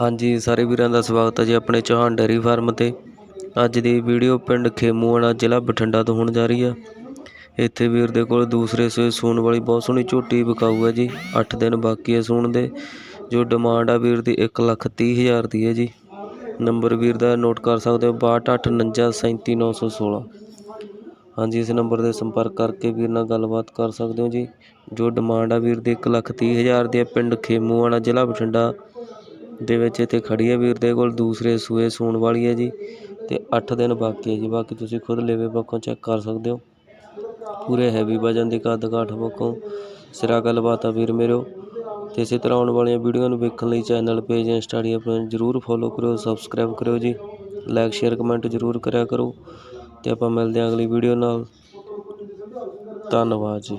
ਹਾਂਜੀ, ਸਾਰੇ ਵੀਰਾਂ ਦਾ ਸਵਾਗਤ ਹੈ ਜੀ ਆਪਣੇ ਚੌਹਾਨ ਡੇਅਰੀ ਫਾਰਮ ਤੇ। ਅੱਜ ਦੀ ਵੀਡੀਓ ਪਿੰਡ ਖੇਮੂਆਣਾ, ਜ਼ਿਲ੍ਹਾ ਬਠਿੰਡਾ ਤੋਂ ਹੋਣ ਜਾ ਰਹੀ ਆ। ਇੱਥੇ ਵੀਰ ਦੇ ਕੋਲ ਦੂਸਰੇ ਸੂਏ ਸੂਣ ਵਾਲੀ ਬਹੁਤ ਸੋਹਣੀ ਝੋਟੀ ਵਿਕਾਊ ਹੈ ਜੀ। 8 ਦਿਨ ਬਾਕੀ ਹੈ ਸੂਣ ਦੇ। ਜੋ ਡਿਮਾਂਡ ਆ ਵੀਰ ਦੀ 1 ਲੱਖ ਤੀਹ ਹਜ਼ਾਰ ਦੀ ਹੈ ਜੀ। ਨੰਬਰ ਵੀਰ ਦਾ ਨੋਟ ਕਰ ਸਕਦੇ ਹੋ 6289379916 ਹਾਂਜੀ, ਇਸ ਨੰਬਰ ਤੇ ਸੰਪਰਕ ਕਰਕੇ ਵੀਰ ਨਾਲ ਗੱਲਬਾਤ ਕਰ ਸਕਦੇ ਹੋ ਜੀ। ਜੋ ਡਿਮਾਂਡ ਆ ਵੀਰ ਦੀ 1 ਲੱਖ ਤੀਹ ਹਜ਼ਾਰ ਦੀ ਹੈ ਪਿੰਡ ਖੇਮੂਆਣਾ, ਜ਼ਿਲ੍ਹਾ ਬਠਿੰਡਾ। ਦੇ ਵਿੱਚ ਇੱਥੇ ਖੜ੍ਹੀ ਹੈ ਵੀਰ ਦੇ ਕੋਲ, ਦੂਸਰੇ ਸੂਏ ਸੂਣ ਵਾਲੀ ਹੈ ਜੀ ਅਤੇ ਅੱਠ ਦਿਨ ਬਾਕੀ ਹੈ ਜੀ, ਬਾਕੀ ਤੁਸੀਂ ਖੁਦ ਲੇਵੇ ਪੱਖੋਂ ਚੈੱਕ ਕਰ ਸਕਦੇ ਹੋ। ਪੂਰੇ ਹੈਵੀ ਵਜਨ ਦੀ ਕੱਦ ਕਾਠ ਪੱਖੋਂ ਸਿਰਾ ਗੱਲਬਾਤ ਆ ਵੀਰ ਮੇਰੋ। ਤੇ ਇਸੇ ਤਰ੍ਹਾਂ ਆਉਣ ਵਾਲੀਆਂ ਵੀਡੀਓ ਨੂੰ ਵੇਖਣ ਲਈ ਚੈਨਲ ਪੇਜ ਇੰਸਟਾ ਆਈਡੀ ਆਪਣੇ ਜਰੂਰ ਫੋਲੋ ਕਰਿਓ ਸਬਸਕ੍ਰਾਈਬ ਕਰਿਓ ਜੀ। ਲਾਈਕ ਸ਼ੇਅਰ ਕਮੈਂਟ ਜਰੂਰ ਕਰਿਆ ਕਰੋ। ਤੇ ਆਪਾਂ ਮਿਲਦੇ ਹਾਂ ਅਗਲੀ ਵੀਡੀਓ ਨਾਲ। ਧੰਨਵਾਦ ਜੀ।